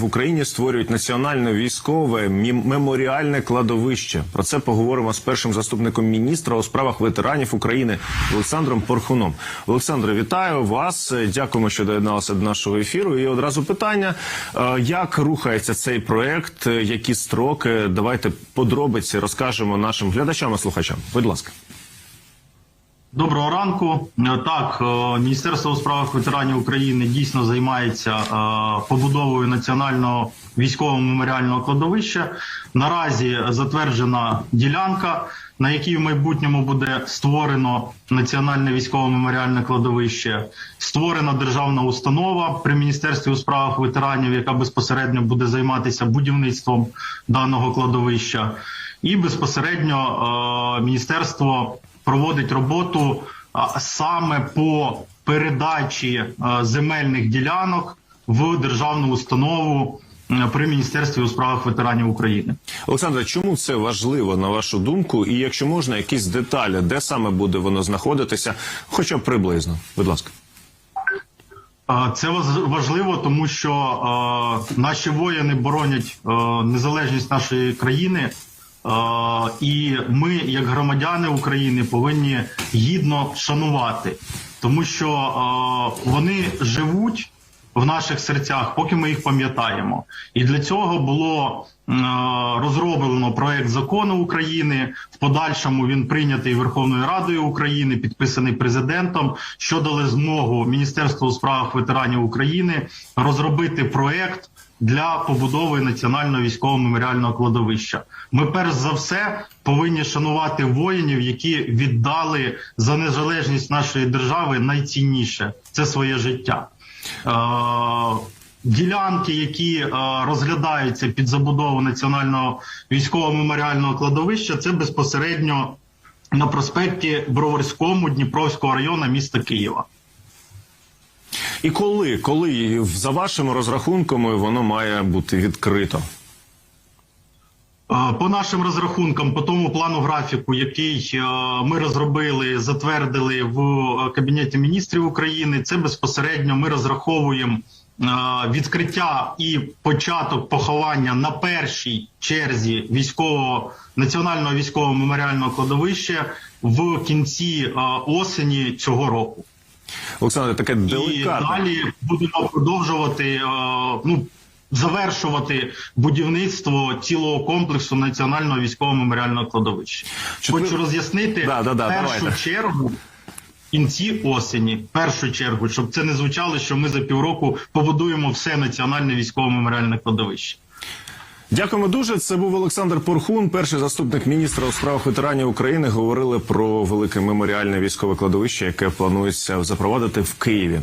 в Україні створюють національне військове меморіальне кладовище. Про це поговоримо з першим заступником міністра у справах ветеранів України Олександром Порхуном. Олександре, вітаю вас. Дякуємо, що доєдналися до нашого ефіру. І одразу питання: Е, як рухається цей проект? Е, Які строки? Давайте подробиці розкажемо нашим глядачам і слухачам. Будь ласка. Доброго ранку. Е, Так, е, Міністерство у справах ветеранів України дійсно займається е, побудовою національного військового меморіального кладовища. Наразі затверджена ділянка, на якій в майбутньому буде створено національне військове меморіальне кладовище. Створена державна установа при міністерстві у справах ветеранів, яка безпосередньо буде займатися будівництвом даного кладовища, і безпосередньо міністерство проводить роботу саме по передачі земельних ділянок в державну установу при міністерстві у справах ветеранів України. Олександре, чому це важливо на вашу думку? І якщо можна, якісь деталі, де саме буде воно знаходитися, хоча б приблизно, будь ласка. Це ваз- важливо, тому що е, наші воїни боронять е, незалежність нашої країни, е, і ми, як громадяни України, повинні гідно шанувати, тому що вони живуть в наших серцях, поки ми їх пам'ятаємо. І для цього було розроблено проект закону України. В подальшому він прийнятий Верховною Радою України, підписаний президентом, що дали змогу Міністерству у справах ветеранів України розробити проект. Для побудови національного військового меморіального кладовища ми перш за все повинні шанувати воїнів, які віддали за незалежність нашої держави найцінніше це своє життя. Е, Ділянки, які е, розглядаються під забудову національного військового меморіального кладовища, це безпосередньо на проспекті Броварському Дніпровського району міста Києва. І коли, коли за вашими розрахунками воно має бути відкрито? Е, По нашим розрахункам, по тому плану графіку, який е, ми розробили, затвердили в е, кабінеті міністрів України, це безпосередньо ми розраховуємо відкриття і початок поховання на першій черзі військового національного військового меморіального кладовища в кінці осені цього року. Олександре, таке І далі будемо продовжувати е, ну. Завершувати будівництво цілого комплексу національного військового меморіального кладовища. Хочу роз'яснити Да, да, да, першу давайте. чергу. В кінці осені, в першу чергу, щоб це не звучало, що ми за півроку побудуємо все національне військове меморіальне кладовище. Дякуємо дуже. Це був Олександр Порхун, перший заступник міністра у справах ветеранів України. Говорили про велике меморіальне військове кладовище, яке планується запровадити в Києві.